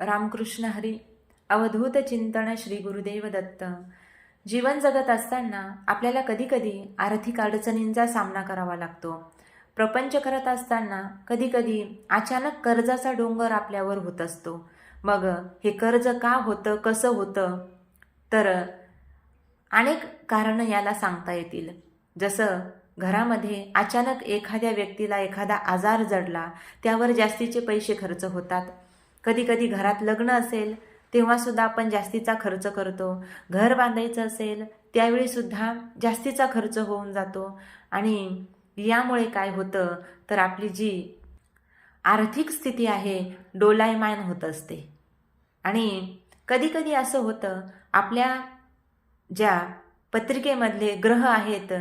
रामकृष्ण हरी अवधूत चिंतन श्री गुरुदेव दत्त. जीवन जगत असताना आपल्याला कधीकधी आर्थिक अडचणींचा सामना करावा लागतो. प्रपंच करत असताना कधीकधी अचानक कर्जाचा डोंगर आपल्यावर होत असतो. मग हे कर्ज का होतं कसं होतं? तर अनेक कारणं याला सांगता येतील. जसं घरामध्ये अचानक एखाद्या व्यक्तीला एखादा आजार जडला त्यावर जास्तीचे पैसे खर्च होतात. कधी कधी घरात लग्न असेल तेव्हासुद्धा आपण जास्तीचा खर्च करतो. घर बांधायचं असेल त्यावेळीसुद्धा जास्तीचा खर्च होऊन जातो. आणि यामुळे काय होतं तर आपली जी आर्थिक स्थिती आहे डोलायमान होत असते. आणि कधीकधी असं होतं आपल्या ज्या पत्रिकेमधले ग्रह आहेत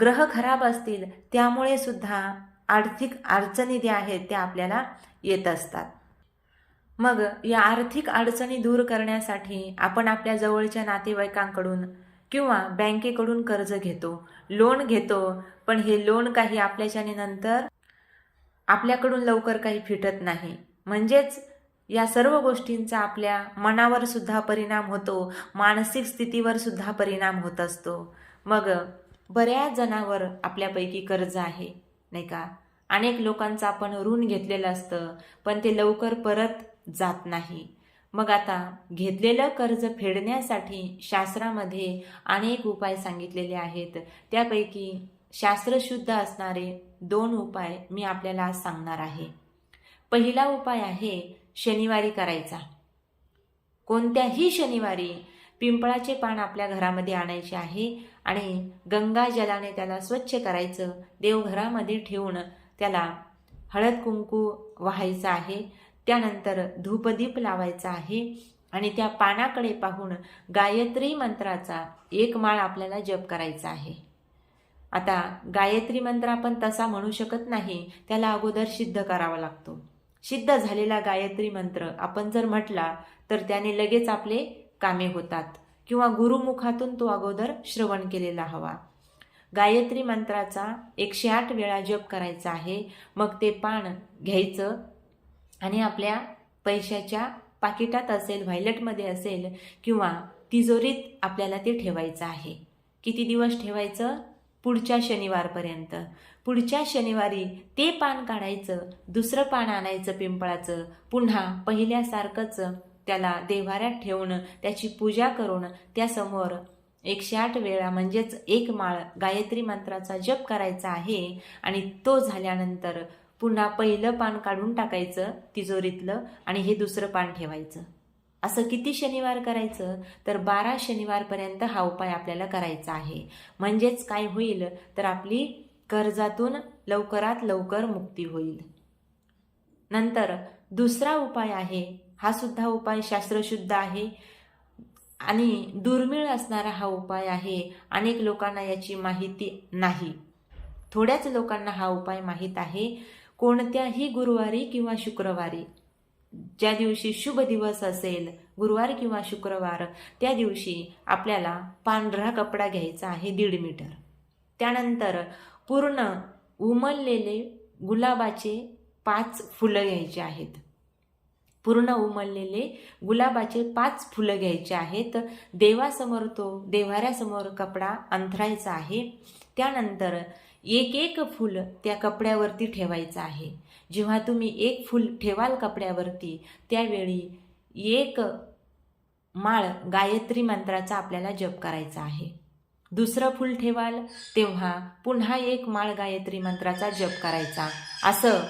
ग्रह खराब असतील त्यामुळे सुद्धा आर्थिक अडचणी ज्या आहेत त्या आपल्याला येत असतात. मग या आर्थिक अडचणी दूर करण्यासाठी आपण आपल्या जवळच्या नातेवाईकांकडून किंवा बँकेकडून कर्ज घेतो लोन घेतो पण हे लोन काही आपल्याच्याने नंतर आपल्याकडून लवकर काही फिटत नाही. म्हणजेच या सर्व गोष्टींचा आपल्या मनावर सुद्धा परिणाम होतो मानसिक स्थितीवर सुद्धा परिणाम होत असतो. मग बऱ्याच जणांवर आपल्यापैकी कर्ज आहे नाही का? अनेक लोकांचं आपण ऋण घेतलेलं असतं पण ते लवकर परत जात नाही. मग आता घेतलेलं कर्ज फेडण्यासाठी शास्त्रामध्ये अनेक उपाय सांगितलेले आहेत. त्यापैकी शास्त्रशुद्ध असणारे दोन उपाय मी आपल्याला आज सांगणार आहे. पहिला उपाय आहे शनिवारी करायचा. कोणत्याही शनिवारी पिंपळाचे पान आपल्या घरामध्ये आणायचे आहे आणि गंगा जलाने त्याला स्वच्छ करायचं देवघरामध्ये ठेवून त्याला हळद कुंकू व्हायचं आहे. त्यानंतर धूपदीप लावायचा आहे आणि त्या पानाकडे पाहून गायत्री मंत्राचा एक माळ आपल्याला जप करायचा आहे. आता गायत्री मंत्र आपण तसा म्हणू शकत नाही त्याला अगोदर सिद्ध करावा लागतो. सिद्ध झालेला गायत्री मंत्र आपण जर म्हटला तर त्याने लगेच आपले कामे होतात किंवा गुरुमुखातून तो अगोदर श्रवण केलेला हवा. गायत्री मंत्राचा एकशे आठ वेळा जप करायचा आहे मग ते पान घ्यायचं आणि आपल्या पैशाच्या पाकिटात असेल व्हायलेटमध्ये असेल किंवा तिजोरीत आपल्याला ते ठेवायचं आहे. किती दिवस ठेवायचं? पुढच्या शनिवारपर्यंत. पुढच्या शनिवारी ते पान काढायचं दुसरं पान आणायचं पिंपळाचं पुन्हा पहिल्यासारखंच त्याला देव्हाऱ्यात ठेवून त्याची पूजा करून त्यासमोर एकशे आठ वेळा म्हणजेच एक माळ गायत्री मंत्राचा जप करायचा आहे आणि तो झाल्यानंतर पुन्हा पहिलं पान काढून टाकायचं तिजोरीतलं आणि हे दुसरं पान ठेवायचं. असं किती शनिवार करायचं? तर बारा शनिवारपर्यंत हा उपाय आपल्याला करायचा आहे. म्हणजेच काय होईल? तर आपली कर्जातून लवकरात लवकर मुक्ती होईल. नंतर दुसरा उपाय आहे. हा सुद्धा उपाय शास्त्रशुद्ध आहे. आणि दुर्मिळ असणारा हा उपाय आहे. अनेक लोकांना याची माहिती नाही. थोड्याच लोकांना हा उपाय माहीत आहे. कोणत्याही गुरुवारी किंवा शुक्रवारी. ज्या दिवशी शुभ दिवस असेल गुरुवार किंवा शुक्रवार त्या दिवशी आपल्याला पांढरा कपडा घ्यायचा आहे दीड मीटर. त्यानंतर पूर्ण उमललेले गुलाबाचे पाच फुलं घ्यायचे आहेत. पूर्ण उमललेले गुलाबाचे पाच फुलं घ्यायचे आहेत. देवासमोर तो देवाऱ्यासमोर कपडा अंथरायचा आहे. त्यानंतर एक एक फूल त्या कपड्यावरती ठेवायचं आहे. जेव्हा तुम्ही एक फूल ठेवाल कपड्यावरती त्यावेळी एक माळ गायत्री मंत्राचा आपल्याला जप करायचा आहे. दुसरं फूल ठेवाल तेव्हा पुन्हा एक माळ गायत्री मंत्राचा जप करायचा. असं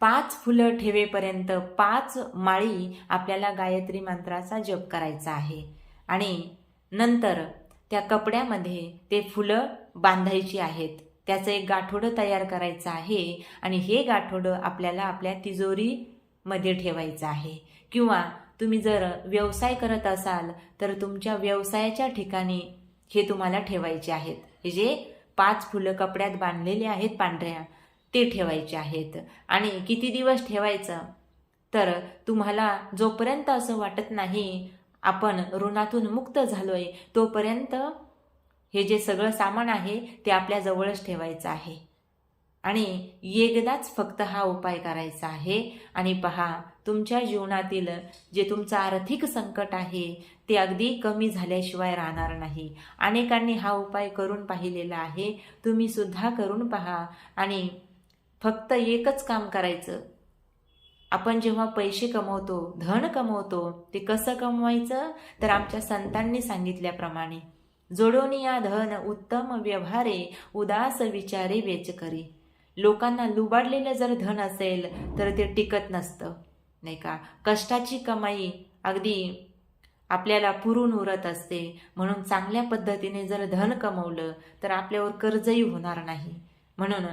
पाच फुलं ठेवेपर्यंत पाच माळी आपल्याला गायत्री मंत्राचा जप करायचा आहे. आणि नंतर त्या कपड्यामध्ये ते फुलं बांधायची आहेत. त्याचं एक गाठोडं तयार करायचं आहे आणि हे गाठोडं आपल्याला आपल्या तिजोरीमध्ये ठेवायचं आहे. किंवा तुम्ही जर व्यवसाय करत असाल तर तुमच्या व्यवसायाच्या ठिकाणी हे तुम्हाला ठेवायचे आहेत. हे जे पाच फुलं कपड्यात बांधलेले आहेत पांढऱ्या ते ठेवायचे आहेत. आणि किती दिवस ठेवायचं? तर तुम्हाला जोपर्यंत असं वाटत नाही आपण ऋणातून मुक्त झालोय तोपर्यंत हे जे सगळं सामान आहे ते आपल्या जवळच ठेवायचं आहे. आणि एकदाच फक्त हा उपाय करायचा आहे. आणि पहा तुमच्या जीवनातील जे तुमचं आर्थिक संकट आहे ते अगदी कमी झाल्याशिवाय राहणार नाही. अनेकांनी हा उपाय करून पाहिलेला आहे. तुम्ही सुद्धा करून पहा. आणि फक्त एकच काम करायचं. आपण जेव्हा पैसे कमवतो धन कमवतो ते कसं कमवायचं? तर आमच्या संतांनी सांगितल्याप्रमाणे. जोडोनिया या धन उत्तम व्यवहारे उदास विचारे वेच करी. लोकांना लुबाडलेलं जर धन असेल तर ते टिकत नसतं नाही का? कष्टाची कमाई अगदी आपल्याला पुरून उरत असते. म्हणून चांगल्या पद्धतीने जर धन कमवलं तर आपल्यावर कर्जही होणार नाही. म्हणून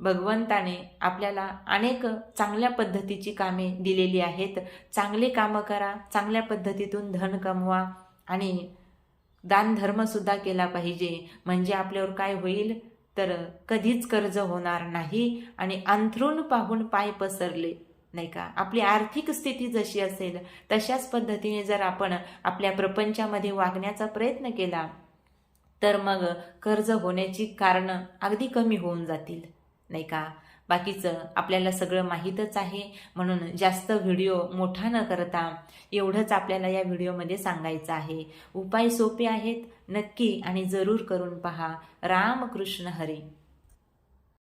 भगवंताने आपल्याला अनेक चांगल्या पद्धतीची कामे दिलेली आहेत. चांगले कामं करा चांगल्या पद्धतीतून धन कमवा आणि दानधर्मसुद्धा केला पाहिजे. म्हणजे आपल्यावर काय होईल? तर कधीच कर्ज होणार नाही आणि अंथरूण पाहून पाय पसरले नाही का? आपली आर्थिक स्थिती जशी असेल तशाच पद्धतीने जर आपण आपल्या प्रपंचामध्ये वागण्याचा प्रयत्न केला तर मग कर्ज होण्याची कारणं अगदी कमी होऊन जातील नाही का? बाकीचं आपल्याला सगळं माहीतच आहे. म्हणून जास्त व्हिडिओ मोठा न करता एवढंच आपल्याला या व्हिडिओमध्ये सांगायचं आहे. उपाय सोपे आहेत. नक्की आणि जरूर करून पहा. रामकृष्ण हरी.